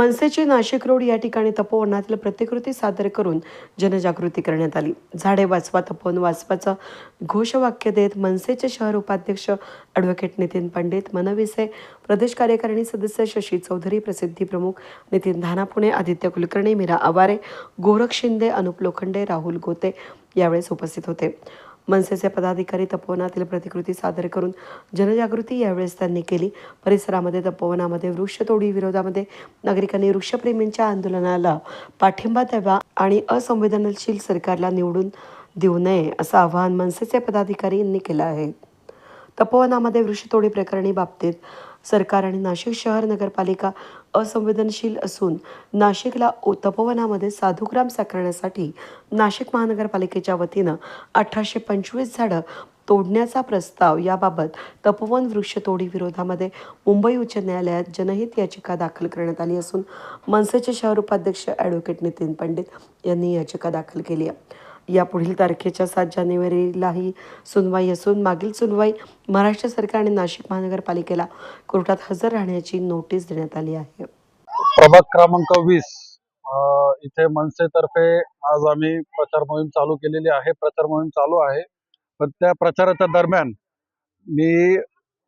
मनसेची Nashik road या ठिकाणी तपोवनातील प्रतिकृती सादर करून जनजागृती करण्यात आली. झाडे वाचवा तपोवन वाचवाचं घोषवाक्य देत मनसेचे शहर उपाध्यक्ष ॲडव्होकेट नितीन पंडित मनविसे प्रदेश कार्यकारिणी सदस्य शशी चौधरी प्रसिद्धी प्रमुख नितीन धानापुणे आदित्य कुलकर्णी मीरा आवारे गोरख शिंदे अनुप लोखंडे राहुल गोते यावेळेस उपस्थित होते. मनसेचे पदाधिकारी तपोवनातील प्रतिकृती सादर करून जनजागृती यावेळेस त्यांनी केली. परिसरामध्ये तपोवनामध्ये वृक्षतोडी विरोधामध्ये नागरिकांनी वृक्षप्रेमींच्या आंदोलनाला पाठिंबा द्यावा आणि असंवेदनशील सरकारला निवडून देऊ नये असं आवाहन मनसेचे पदाधिकारी यांनी केलं आहे. तपोवनामध्ये वृक्षतोडी प्रकरणी बाबतीत सरकार आणि नाशिक शहर नगरपालिका असंवेदनशील असून नाशिकला ओ- तपोवनामध्ये साधुग्राम साकारण्यासाठी नाशिक महानगरपालिकेच्या वतीनं अठराशे पंचवीस झाडं तोडण्याचा प्रस्ताव याबाबत तपोवन वृक्षतोडी विरोधामध्ये मुंबई उच्च न्यायालयात जनहित याचिका दाखल करण्यात आली असून मनसेचे शहर उपाध्यक्ष ॲडव्होकेट नितीन पंडित यांनी याचिका दाखल केली आहे. यापुढील तारखेच्या सात जानेवारीलाही सुनवाई असून मागील सुनवाई महाराष्ट्र सरकार आणि नाशिक महानगरपालिकेला कोर्टात हजर राहण्याची नोटीस देण्यात आली आहे. प्रभाग क्रमांक वीस इथे मनसेतर्फे आज आम्ही प्रचार मोहीम चालू केलेली आहे. प्रचार मोहीम चालू आहे. पण त्या प्रचाराच्या दरम्यान मी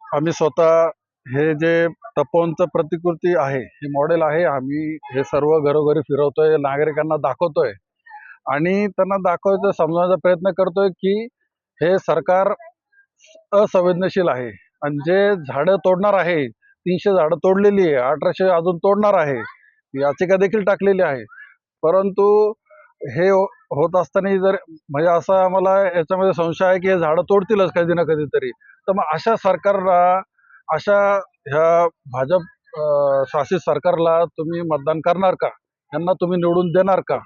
आम्ही स्वतः हे जे तपोवनचं प्रतिकृती आहे हे मॉडेल आहे आम्ही हे सर्व घरोघरी फिरवतोय नागरिकांना दाखवतोय. आणि त्यांना दाखवायचं समजवण्याचा प्रयत्न करतोय की हे सरकार असंवेदनशील आहे. आणि जे झाडं तोडणार आहे तीनशे झाडं तोडलेली आहे अठराशे अजून तोडणार आहे याचिका देखील टाकलेली आहे. परंतु हे हो- होत असताना जर म्हणजे असा आम्हाला याच्यामध्ये संशय आहे की हे झाडं तोडतीलच कधी ना कधीतरी तर. मग अशा सरकारला अशा ह्या भाजप शासित सरकारला तुम्ही मतदान करणार का? यांना तुम्ही निवडून देणार का?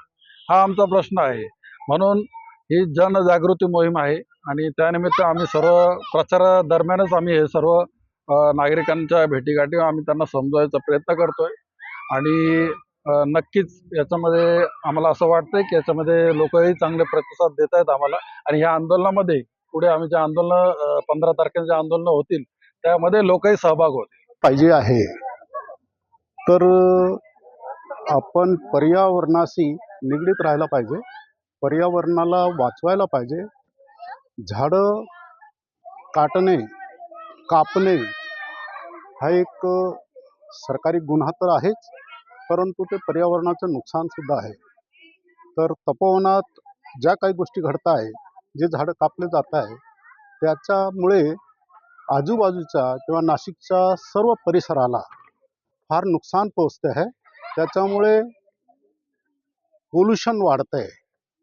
हा आमचा प्रश्न आहे. म्हणून ही जनजागृती मोहीम आहे आणि त्यानिमित्त आम्ही सर्व प्रचारादरम्यानच आम्ही हे सर्व नागरिकांच्या भेटीगाठी आम्ही त्यांना समजवायचा प्रयत्न करतोय. आणि नक्कीच याच्यामध्ये आम्हाला असं वाटतंय की याच्यामध्ये लोकही चांगले प्रतिसाद देत आहेत आम्हाला. आणि ह्या आंदोलनामध्ये पुढे आम्ही जे आंदोलन पंधरा तारखेचे आंदोलनं होतील त्यामध्ये लोकही सहभाग होतील. पाहिजे आहे. तर आपण पर्यावरणाशी निगडीत राहायला पाहिजे. पर्यावरणाला वाचवायला पाहिजे. झाडं काटणे कापणे हा एक सरकारी गुन्हा तर आहेच परंतु ते पर्यावरणाचं नुकसानसुद्धा आहे. तर तपोवनात ज्या काही गोष्टी घडत आहे जे झाडं कापले जात आहे त्याच्यामुळे आजूबाजूच्या किंवा नाशिकच्या सर्व परिसराला फार नुकसान पोचते आहे. त्याच्यामुळे पोल्युशन वाढतंय. आहे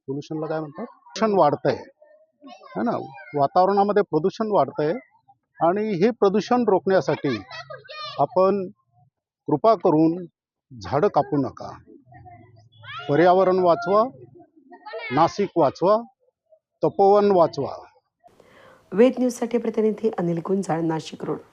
पोल्युशनला काय म्हणतात? पोल्युशन वाढतंय. आहे है ना? वातावरणामध्ये प्रदूषण वाढतंय. आहे आणि हे प्रदूषण रोखण्यासाठी आपण कृपा करून झाडं कापू नका. पर्यावरण वाचवा नाशिक वाचवा तपोवन वाचवा. वेद न्यूजसाठी प्रतिनिधी अनिल गुंजाळ नाशिक रोड.